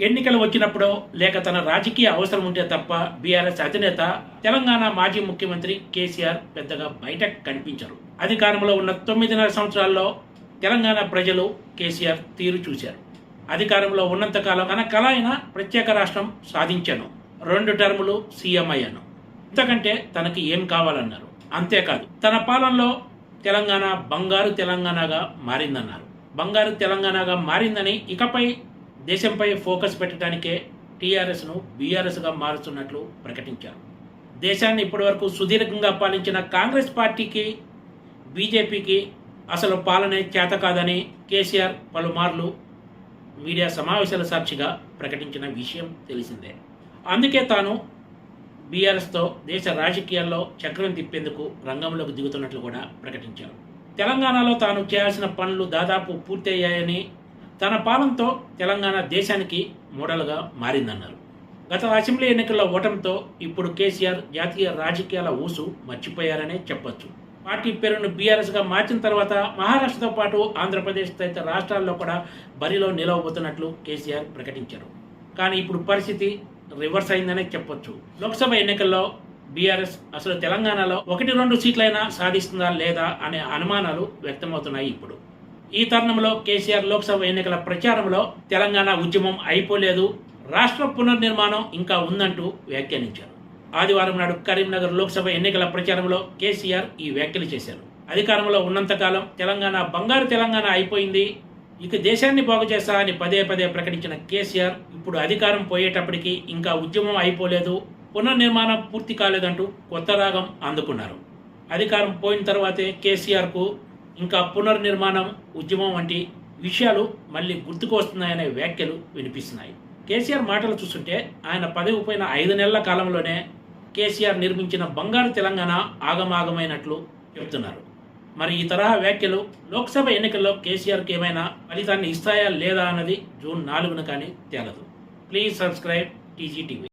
ఎన్నికలు వచ్చినప్పుడో లేక తన రాజకీయ అవసరం ఉంటే తప్ప బీఆర్ఎస్ అధినేత తెలంగాణ మాజీ ముఖ్యమంత్రి కేసీఆర్ పెద్దగా బయట కనిపించరు. అధికారంలో ఉన్న తొమ్మిదిన్నర సంవత్సరాల్లో తెలంగాణ ప్రజలు కేసీఆర్ తీరు చూశారు. అధికారంలో ఉన్నంతకాలం తన కళ అయిన ప్రత్యేక రాష్ట్రం సాధించాను. రెండు టర్ములు సీఎం అయ్యాను. ఇంతకంటే తనకి ఏం కావాలన్నారు? అంతేకాదు తన పాలనలో తెలంగాణ బంగారు తెలంగాణగా మారిందన్నారు. బంగారు తెలంగాణగా మారిందని ఇకపై దేశంపై ఫోకస్ పెట్టడానికే టీఆర్ఎస్ను బీఆర్ఎస్గా మారుస్తున్నట్లు ప్రకటించారు. దేశాన్ని ఇప్పటివరకు సుదీర్ఘంగా పాలించిన కాంగ్రెస్ పార్టీకి బీజేపీకి అసలు పాలనే చేత కాదని కేసీఆర్ పలుమార్లు మీడియా సమావేశాల సాక్షిగా ప్రకటించిన విషయం తెలిసిందే. అందుకే తాను బీఆర్ఎస్తో దేశ రాజకీయాల్లో చక్రం తిప్పేందుకు రంగంలోకి దిగుతున్నట్లు కూడా ప్రకటించారు. తెలంగాణలో తాను చేయాల్సిన పనులు దాదాపు పూర్తయ్యాయని తన పాలనతో తెలంగాణ దేశానికి మోడల్గా మారిందన్నారు. గత అసెంబ్లీ ఎన్నికల్లో ఓటమితో ఇప్పుడు కేసీఆర్ జాతీయ రాజకీయాల ఊసు మర్చిపోయారనే చెప్పొచ్చు. పార్టీ పేరును బీఆర్ఎస్గా మార్చిన తర్వాత మహారాష్ట్రతో పాటు ఆంధ్రప్రదేశ్ తదితర రాష్ట్రాల్లో కూడా బరిలో నిలవబోతున్నట్లు కేసీఆర్ ప్రకటించారు. కానీ ఇప్పుడు పరిస్థితి రివర్స్ అయిందనే చెప్పొచ్చు. లోక్సభ ఎన్నికల్లో బీఆర్ఎస్ అసలు తెలంగాణలో ఒకటి రెండు సీట్లైనా సాధిస్తుందా లేదా అనే అనుమానాలు వ్యక్తమవుతున్నాయి ఇప్పుడు. ఈ తరుణంలో కేసీఆర్ లోక్సభ ఎన్నికల ప్రచారంలో తెలంగాణ ఉద్యమం అయిపోలేదు రాష్ట్ర పునర్నిర్మాణం ఇంకా ఉందంటూ వ్యాఖ్యానించారు. ఆదివారం నాడు కరీంనగర్ లోక్సభ ఎన్నికల ప్రచారంలో కేసీఆర్ ఈ వ్యాఖ్యలు చేశారు. అధికారంలో ఉన్నంతకాలం తెలంగాణ బంగారు తెలంగాణ అయిపోయింది ఇక దేశాన్ని బాగు చేస్తా అని పదే పదే ప్రకటించిన కేసీఆర్ ఇప్పుడు అధికారం పోయేటప్పటికీ ఇంకా ఉద్యమం అయిపోలేదు పునర్నిర్మాణం పూర్తి కాలేదంటూ కొత్త రాగం అందుకున్నారు. అధికారం పోయిన తర్వాతే కేసీఆర్కు ఇంకా పునర్నిర్మాణం ఉద్యమం వంటి విషయాలు మళ్ళీ గుర్తుకు వస్తున్నాయనే వ్యాఖ్యలు వినిపిస్తున్నాయి. కేసీఆర్ మాటలు చూస్తుంటే ఆయన పదవి పోయిన ఐదు నెలల కాలంలోనే కేసీఆర్ నిర్మించిన బంగారు తెలంగాణ ఆగమాగమైనట్లు చెబుతున్నారు మరి ఈ తరహా వ్యాఖ్యలు లోక్సభ ఎన్నికల్లో కేసీఆర్కి ఏమైనా ఫలితాన్ని ఇస్తాయా లేదా అన్నది జూన్ నాలుగున కానీ తేలదు. Please subscribe TGTV